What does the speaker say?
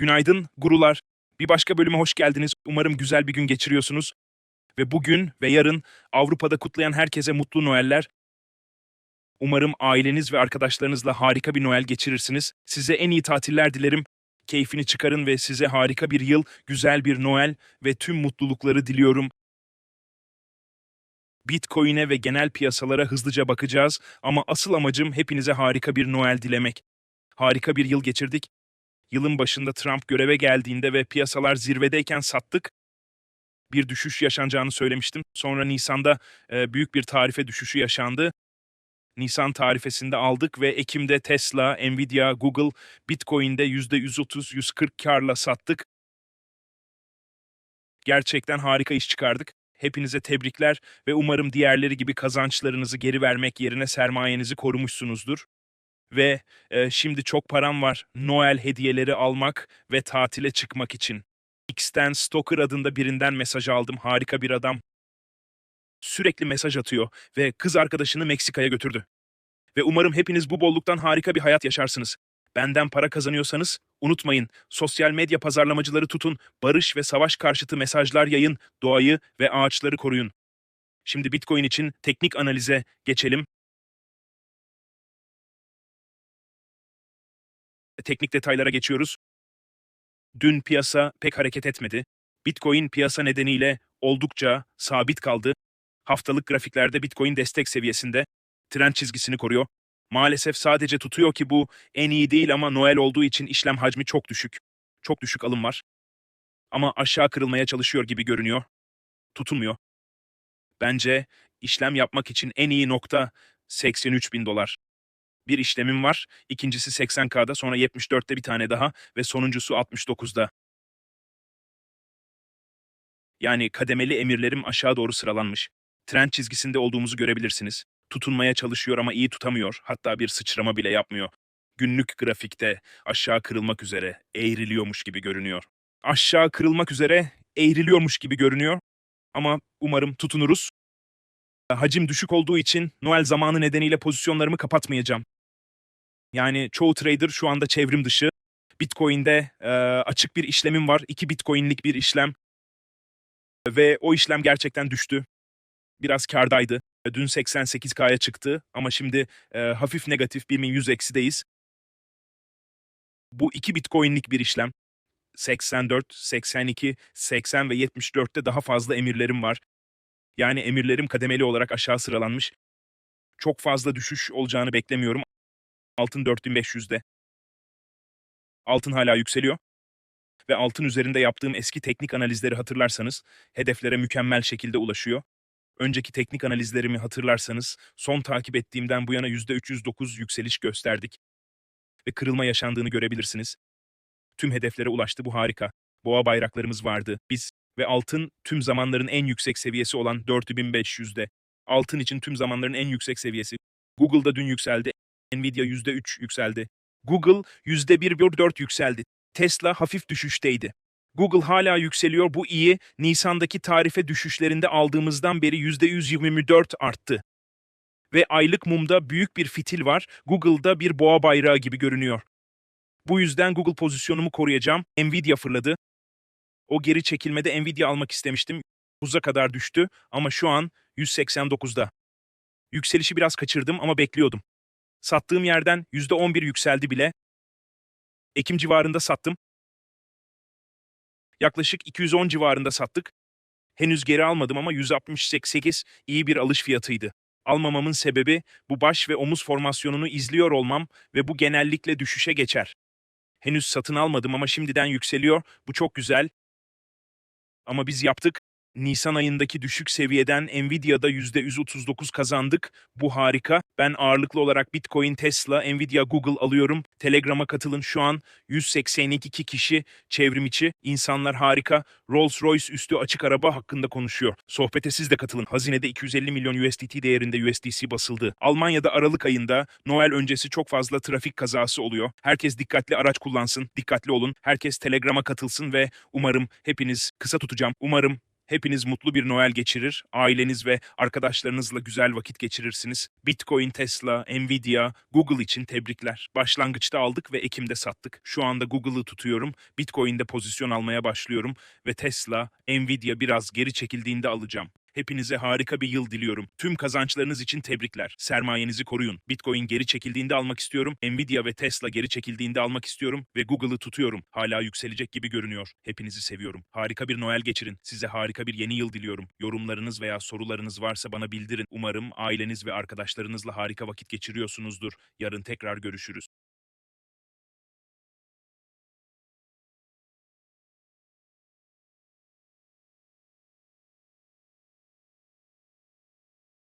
Günaydın gurular. Bir başka bölüme hoş geldiniz. Umarım güzel bir gün geçiriyorsunuz. Ve bugün ve yarın Avrupa'da kutlayan herkese mutlu Noeller. Umarım aileniz ve arkadaşlarınızla harika bir Noel geçirirsiniz. Size en iyi tatiller dilerim. Keyfini çıkarın ve size harika bir yıl, güzel bir Noel ve tüm mutlulukları diliyorum. Bitcoin'e ve genel piyasalara hızlıca bakacağız ama asıl amacım hepinize harika bir Noel dilemek. Harika bir yıl geçirdik. Yılın başında Trump göreve geldiğinde ve piyasalar zirvedeyken sattık. Bir düşüş yaşanacağını söylemiştim. Sonra Nisan'da e, büyük bir tarife düşüşü yaşandı. Nisan tarifesinde aldık ve Ekim'de Tesla, Nvidia, Google, Bitcoin'de %130-140 karla sattık. Gerçekten harika iş çıkardık. Hepinize tebrikler ve umarım diğerleri gibi kazançlarınızı geri vermek yerine sermayenizi korumuşsunuzdur. Ve e, şimdi çok param var. Noel hediyeleri almak ve tatile çıkmak için. X'ten Stoker adında birinden mesaj aldım. Harika bir adam. Sürekli mesaj atıyor ve kız arkadaşını Meksika'ya götürdü. Ve umarım hepiniz bu bolluktan harika bir hayat yaşarsınız. Benden para kazanıyorsanız unutmayın sosyal medya pazarlamacıları tutun, barış ve savaş karşıtı mesajlar yayın, doğayı ve ağaçları koruyun. Şimdi Bitcoin için teknik analize geçelim. Teknik detaylara geçiyoruz. Dün piyasa pek hareket etmedi. Bitcoin piyasa nedeniyle oldukça sabit kaldı. Haftalık grafiklerde Bitcoin destek seviyesinde trend çizgisini koruyor. Maalesef sadece tutuyor ki bu en iyi değil ama Noel olduğu için işlem hacmi çok düşük. Çok düşük alım var. Ama aşağı kırılmaya çalışıyor gibi görünüyor. Tutunmuyor. Bence işlem yapmak için en iyi nokta 83 bin dolar. Bir işlemim var, ikincisi 80K'da, sonra 74'te bir tane daha ve sonuncusu 69'da. Yani kademeli emirlerim aşağı doğru sıralanmış. Trend çizgisinde olduğumuzu görebilirsiniz. Tutunmaya çalışıyor ama iyi tutamıyor. Hatta bir sıçrama bile yapmıyor. Günlük grafikte aşağı kırılmak üzere eğriliyormuş gibi görünüyor. Aşağı kırılmak üzere eğriliyormuş gibi görünüyor. Ama umarım tutunuruz. Hacim düşük olduğu için Noel zamanı nedeniyle pozisyonlarımı kapatmayacağım. Yani çoğu trader şu anda çevrim dışı. Bitcoin'de e, açık bir işlemim var. 2 Bitcoin'lik bir işlem. Ve o işlem gerçekten düştü. Biraz kardaydı. Dün 88K'ya çıktı ama şimdi e, hafif negatif 1100 eksideyiz. Bu 2 Bitcoin'lik bir işlem. 84, 82, 80 ve 74'te daha fazla emirlerim var. Yani emirlerim kademeli olarak aşağı sıralanmış. Çok fazla düşüş olacağını beklemiyorum. Altın 4500'de. Altın hala yükseliyor. Ve altın üzerinde yaptığım eski teknik analizleri hatırlarsanız hedeflere mükemmel şekilde ulaşıyor. Önceki teknik analizlerimi hatırlarsanız son takip ettiğimden bu yana %309 yükseliş gösterdik. Ve kırılma yaşandığını görebilirsiniz. Tüm hedeflere ulaştı bu harika. Boğa bayraklarımız vardı. Biz ve altın tüm zamanların en yüksek seviyesi olan 4500'de. Altın için tüm zamanların en yüksek seviyesi. Google'da dün yükseldi. Nvidia %3 yükseldi. Google %1,4 yükseldi. Tesla hafif düşüşteydi. Google hala yükseliyor. Bu iyi. Nisan'daki tarife düşüşlerinde aldığımızdan beri %124 arttı. Ve aylık mumda büyük bir fitil var. Google'da bir boğa bayrağı gibi görünüyor. Bu yüzden Google pozisyonumu koruyacağım. Nvidia fırladı. O geri çekilmede Nvidia almak istemiştim. 9'a kadar düştü ama şu an 189'da. Yükselişi biraz kaçırdım ama bekliyordum. Sattığım yerden %11 yükseldi bile. Ekim civarında sattım. Yaklaşık 210 civarında sattık. Henüz geri almadım ama 168 iyi bir alış fiyatıydı. Almamamın sebebi bu baş ve omuz formasyonunu izliyor olmam ve bu genellikle düşüşe geçer. Henüz satın almadım ama şimdiden yükseliyor. Bu çok güzel. Ama biz yaptık. Nisan ayındaki düşük seviyeden Nvidia'da %139 kazandık. Bu harika. Ben ağırlıklı olarak Bitcoin, Tesla, Nvidia, Google alıyorum. Telegram'a katılın şu an 182 kişi çevrim içi. İnsanlar harika. Rolls-Royce üstü açık araba hakkında konuşuyor. Sohbete siz de katılın. Hazinede 250 milyon USDT değerinde USDC basıldı. Almanya'da Aralık ayında Noel öncesi çok fazla trafik kazası oluyor. Herkes dikkatli araç kullansın, dikkatli olun. Herkes Telegram'a katılsın ve umarım hepiniz kısa tutacağım. Umarım Hepiniz mutlu bir Noel geçirir, aileniz ve arkadaşlarınızla güzel vakit geçirirsiniz. Bitcoin, Tesla, Nvidia, Google için tebrikler. Başlangıçta aldık ve Ekim'de sattık. Şu anda Google'ı tutuyorum, Bitcoin'de pozisyon almaya başlıyorum ve Tesla, Nvidia biraz geri çekildiğinde alacağım. Hepinize harika bir yıl diliyorum. Tüm kazançlarınız için tebrikler. Sermayenizi koruyun. Bitcoin geri çekildiğinde almak istiyorum. Nvidia ve Tesla geri çekildiğinde almak istiyorum ve Google'ı tutuyorum. Hala yükselecek gibi görünüyor. Hepinizi seviyorum. Harika bir Noel geçirin. Size harika bir yeni yıl diliyorum. Yorumlarınız veya sorularınız varsa bana bildirin. Umarım aileniz ve arkadaşlarınızla harika vakit geçiriyorsunuzdur. Yarın tekrar görüşürüz.